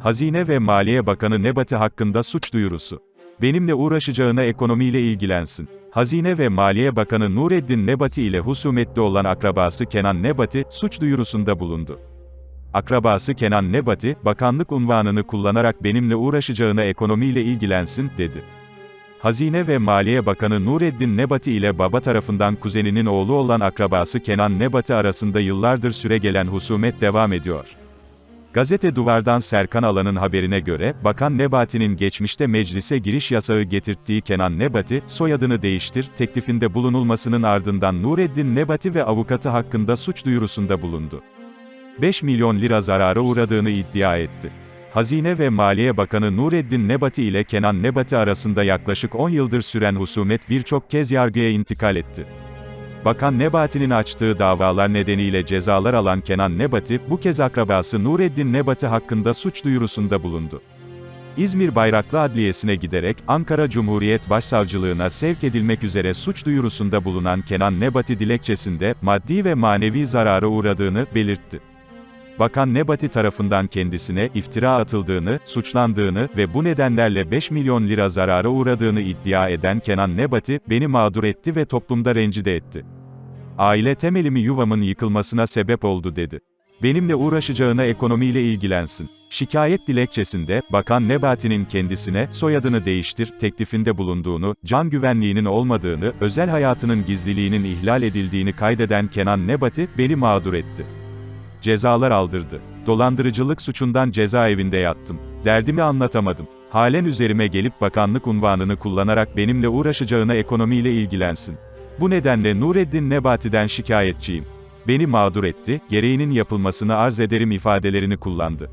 Hazine ve Maliye Bakanı Nebati hakkında suç duyurusu. Benimle uğraşacağına ekonomiyle ilgilensin. Hazine ve Maliye Bakanı Nureddin Nebati ile husumetli olan akrabası Kenan Nebati, suç duyurusunda bulundu. Akrabası Kenan Nebati, bakanlık unvanını kullanarak benimle uğraşacağına ekonomiyle ilgilensin, dedi. Hazine ve Maliye Bakanı Nureddin Nebati ile baba tarafından kuzeninin oğlu olan akrabası Kenan Nebati arasında yıllardır süre gelen husumet devam ediyor. Gazete Duvar'dan Serkan Alan'ın haberine göre, Bakan Nebati'nin geçmişte meclise giriş yasağı getirttiği Kenan Nebati, soyadını değiştir, teklifinde bulunulmasının ardından Nureddin Nebati ve avukatı hakkında suç duyurusunda bulundu. 5 milyon lira zarara uğradığını iddia etti. Hazine ve Maliye Bakanı Nureddin Nebati ile Kenan Nebati arasında yaklaşık 10 yıldır süren husumet birçok kez yargıya intikal etti. Bakan Nebati'nin açtığı davalar nedeniyle cezalar alan Kenan Nebati, bu kez akrabası Nureddin Nebati hakkında suç duyurusunda bulundu. İzmir Bayraklı Adliyesi'ne giderek, Ankara Cumhuriyet Başsavcılığına sevk edilmek üzere suç duyurusunda bulunan Kenan Nebati dilekçesinde, maddi ve manevi zarara uğradığını belirtti. Bakan Nebati tarafından kendisine iftira atıldığını, suçlandığını ve bu nedenlerle 5 milyon lira zarara uğradığını iddia eden Kenan Nebati, beni mağdur etti ve toplumda rencide etti. Aile temelimi yuvamın yıkılmasına sebep oldu dedi. Benimle uğraşacağına ekonomiyle ilgilensin. Şikayet dilekçesinde, Bakan Nebati'nin kendisine, soyadını değiştir, teklifinde bulunduğunu, can güvenliğinin olmadığını, özel hayatının gizliliğinin ihlal edildiğini kaydeden Kenan Nebati, beni mağdur etti. Cezalar aldırdı. Dolandırıcılık suçundan cezaevinde yattım. Derdimi anlatamadım. Halen üzerime gelip bakanlık unvanını kullanarak benimle uğraşacağına ekonomiyle ilgilensin. Bu nedenle Nureddin Nebati'den şikayetçiyim. Beni mağdur etti, gereğinin yapılmasını arz ederim ifadelerini kullandı.